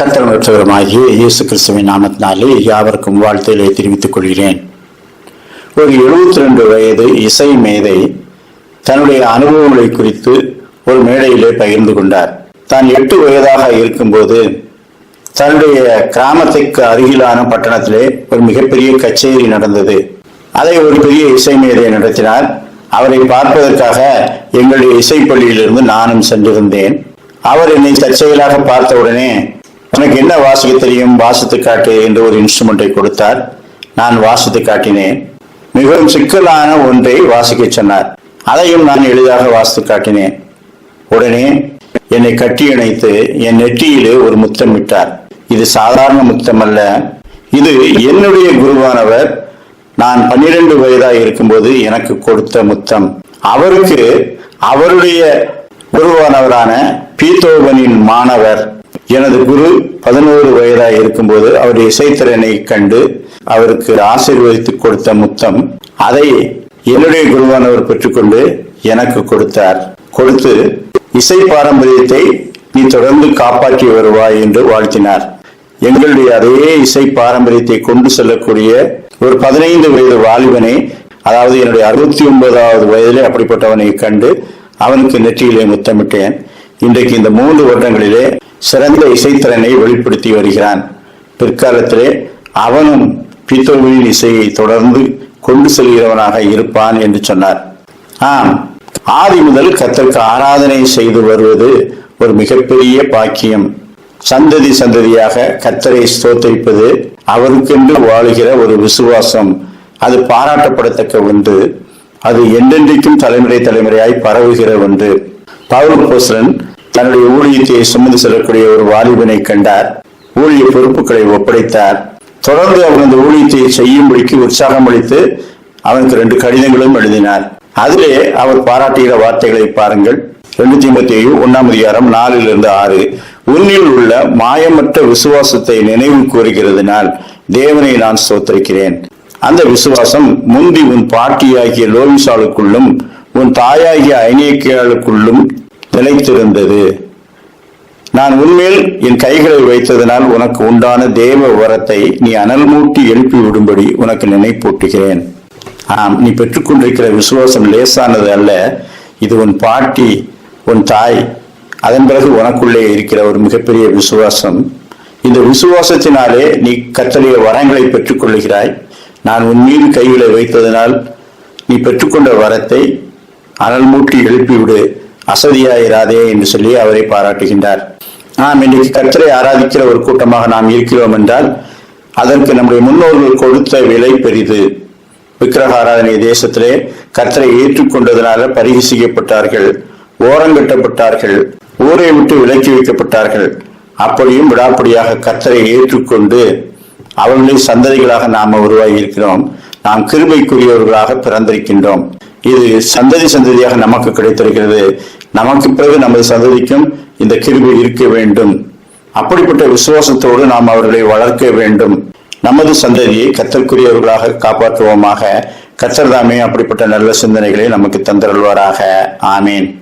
ரட்சகருமாகிய இயேசு கிறிஸ்துவின் நாமத்தினாலே யாவருக்கும் வாழ்த்துக்களை தெரிவித்துக் கொள்கிறேன். ஒரு எழுபத்தி ரெண்டு வயது இசை மேதை தன்னுடைய அனுபவங்களை குறித்து ஒரு மேடையிலே பகிர்ந்து கொண்டார். தான் எட்டு வயதாக இருக்கும்போது தன்னுடைய கிராமத்துக்கு அருகிலான பட்டணத்திலே ஒரு மிகப்பெரிய கச்சேரி நடந்தது. அதை ஒரு பெரிய இசை மேதை நடத்தினார். அவரை பார்ப்பதற்காக எங்களுடைய இசைப்பள்ளியிலிருந்து நானும் சென்றிருந்தேன். அவர் என்னை தற்செயலாக பார்த்த உடனே உனக்கு என்ன வாசிக்க தெரியும்? வாசித்து காட்டு என்று ஒரு இன்ஸ்ட்ருமெண்ட்டை கொடுத்தார். நான் வாசித்து காட்டினேன். மிகவும் சிக்கலான ஒன்றை வாசிக்க சொன்னார். அதையும் நான் எளிதாக வாசித்து காட்டினேன். உடனே என்னை கட்டி இணைத்து என் நெற்றியிலே ஒரு முத்தம் விட்டார் இது சாதாரண முத்தம் அல்ல இது என்னுடைய குருவானவர். நான் பன்னிரண்டு வயதாக இருக்கும்போது எனக்கு கொடுத்த முத்தம். அவருக்கு அவருடைய குருவானவரான பீத்தோவனின் மாணவர். எனது குரு பதினோரு வயதாக இருக்கும்போது அவருடைய இசைத்திறனை கண்டு அவருக்கு ஆசீர்வதித்து கொடுத்த முத்தம் அதை என்னுடைய குருவானவர் பெற்றுக்கொண்டு எனக்கு கொடுத்தார். கொடுத்து இசை பாரம்பரியத்தை நீ தொடர்ந்து காப்பாற்றி வருவாய் என்று வாழ்த்தினார். எங்களுடைய அதே இசை பாரம்பரியத்தை கொண்டு செல்லக்கூடிய ஒரு பதினைந்து வயது வாலிபனை அதாவது என்னுடைய அறுபத்தி ஒன்பதாவது வயதிலே அப்படிப்பட்டவனை கண்டு அவனுக்கு நெற்றியிலே முத்தமிட்டேன். இன்றைக்கு இந்த மூன்று வருடங்களிலே சிறந்த இசைத்திறனை வெளிப்படுத்தி வருகிறான். பிற்காலத்திலே அவனும் பீத்தோவின் இசையை தொடர்ந்து கொண்டு செல்கிறவனாக இருப்பான் என்று சொன்னார். ஆம் ஆதி முதல் கத்தருக்கு ஆராதனை செய்து வருவது ஒரு மிகப்பெரிய பாக்கியம். சந்ததி சந்ததியாக கத்தரை ஸ்தோத்தரிப்பது அவருக்கென்று வாழுகிற ஒரு விசுவாசம். அது பாராட்டப்படத்தக்க ஒன்று. அது என்றென்றைக்கும் தலைமுறை தலைமுறையாய் பரவுகிற ஒன்று. பவுல் போஸ்ரன் தன்னுடைய ஊழியத்தை சுமந்து செல்லக்கூடிய ஒரு வாலிபனை கண்டார். ஊழிய பொறுப்புகளை ஒப்படைத்தார். தொடர்ந்து அவன் அந்த ஊழியத்தை செய்யும்படிக்கு உற்சாகம் அளித்து அவனுக்கு ரெண்டு கடிதங்களும் எழுதினார். அதிலே அவர் பாராட்டுகிற வார்த்தைகளை பாருங்கள். ரெண்டு ஏழு ஒன்னாம் அதிகாரம் நாலிலிருந்து ஆறு. உன்னில் உள்ள மாயமற்ற விசுவாசத்தை நினைவு கூறுகிறதுனால் தேவனை நான் சோத்தரிக்கிறேன் அந்த விசுவாசம் முந்தி உன் பாட்டியாகிய லோவிசாலுக்குள்ளும் உன் தாயாகிய ஐநேக்கியாளுக்குள்ளும் நிலைத்திருந்தது நான் உண்மையில் என் கைகளை வைத்ததனால் உனக்கு உண்டான தேவ வரத்தை நீ அனல் மூட்டி எழுப்பி விடும்படி உனக்கு நினைப்பூட்டுகிறேன். ஆம் நீ பெற்றுக்கொண்டிருக்கிற விசுவாசம் லேசானது அல்ல. இது உன் பாட்டி உன் தாய் அதன் பிறகு உனக்குள்ளே இருக்கிற ஒரு மிகப்பெரிய விசுவாசம். இந்த விசுவாசத்தினாலே நீ கத்தலிய வரங்களை பெற்றுக்கொள்கிறாய் நான் உன் மீது கைகளை வைத்ததனால் நீ பெற்றுக்கொண்ட வரத்தை அனல் மூட்டி எழுப்பிவிடு அசதியாயிராதே என்று சொல்லி அவரை பாராட்டுகின்றார். நாம் இன்றைக்கு கர்த்தரை ஆராதிக்கிற ஒரு கூட்டமாக நாம் இருக்கிறோம் என்றால் அதற்கு நம்முடைய முன்னோர்கள் கொடுத்த விலை பெரிது. விக்கிரக ஆராதனை தேசத்திலே கர்த்தரை ஏற்றுக்கொண்டதனால பரிகசிக்கப்பட்டார்கள் ஓரங்கட்டப்பட்டார்கள் ஊரை விட்டு விலக்கி வைக்கப்பட்டார்கள். அப்படியும் விடாப்படியாக கர்த்தரை ஏற்றுக்கொண்டு அவர்களின் சந்ததிகளாக நாம் உருவாகி இருக்கிறோம் நாம் கிருபைக்குரியவர்களாக பிறந்திருக்கின்றோம். இது சந்ததி சந்ததியாக நமக்கு கிடைத்திருக்கிறது. நமக்கு பிறகு நமது சந்ததிக்கும் இந்த கிருபி இருக்க வேண்டும். அப்படிப்பட்ட விசுவாசத்தோடு நாம் அவர்களை வளர்க்க வேண்டும். நமது சந்ததியை கத்தற்குரியவர்களாக காப்பாற்றுவோமாக. கத்தர்தாமே அப்படிப்பட்ட நல்ல சிந்தனைகளை நமக்கு தந்தருள்வாராக. ஆமேன்.